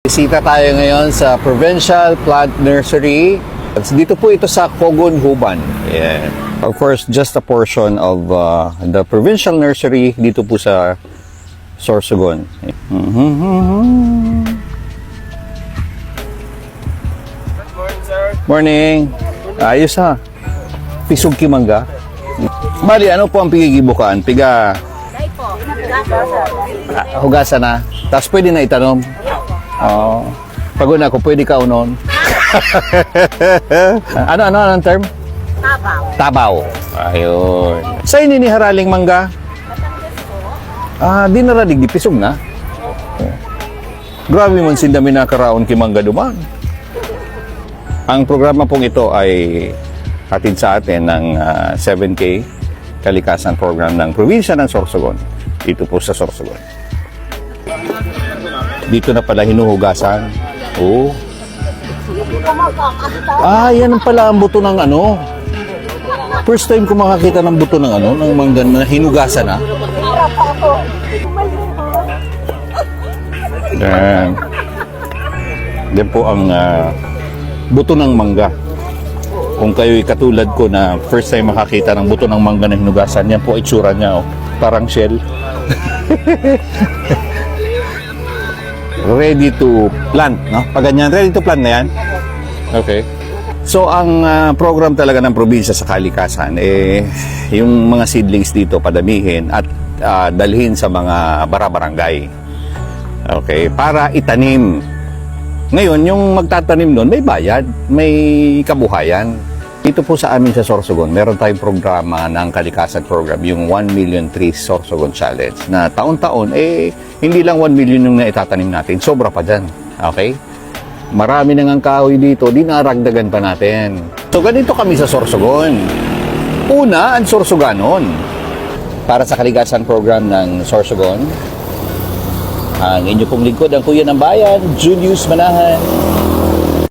Bisita tayo ngayon sa Provincial Plant Nursery. Dito po ito sa Kogon, Huban. Yeah. Of course, just a portion of uh, the Provincial Nursery dito po sa Sorsogon. Mhm. Morning. Ayos ha. Pisog kimangga. Bali, ano po ang pigigibukan? Piga ah, hugasan na. Tapos pwede na itanom. Oo. Pagod na ako, pwede ka unon. ano, ano, anong term? Tabaw. Tabaw. Ayun. Sa ini ni Haraling Mangga? Ah, di naradig, di pisog na. Oh. Grabe man sindami na karaon ki Mangga duman. Ang programa pong ito ay hatid sa atin ng ah, 7K kalikasan program ng probinsya ng Sorsogon. Dito po sa Sorsogon. Dito na pala hinuhugasan. Oo. Ah, yan pala ang buto ng ano. First time ko makakita ng buto ng ano, ng mangga na hinugasan na. Yan. Yan po ang ah, buto ng mangga. Kung kayo'y katulad ko na first time makakita ng buto ng mangga na hinugasan, yan po itsura niya, oh. parang shell. ready to plant, no? Pag ganyan, ready to plant na yan? Okay. So, ang ah, program talaga ng probinsya sa kalikasan, eh, yung mga seedlings dito padamihin at ah, dalhin sa mga barabarangay. Okay, para itanim. Ngayon, yung magtatanim doon, may bayad, may kabuhayan. Dito po sa amin sa Sorsogon, meron tayong programa ng kalikasan program, yung 1 Million Trees Sorsogon Challenge, na taon-taon, eh, hindi lang 1 million yung naitatanim natin, sobra pa dyan. Okay? Marami nang ang kahoy dito, dinaragdagan pa natin. So, ganito kami sa Sorsogon. Una, ang Sorsoganon. Para sa kalikasan program ng Sorsogon, ang inyo pong lingkod, ang Kuya ng Bayan, Julius Manahan.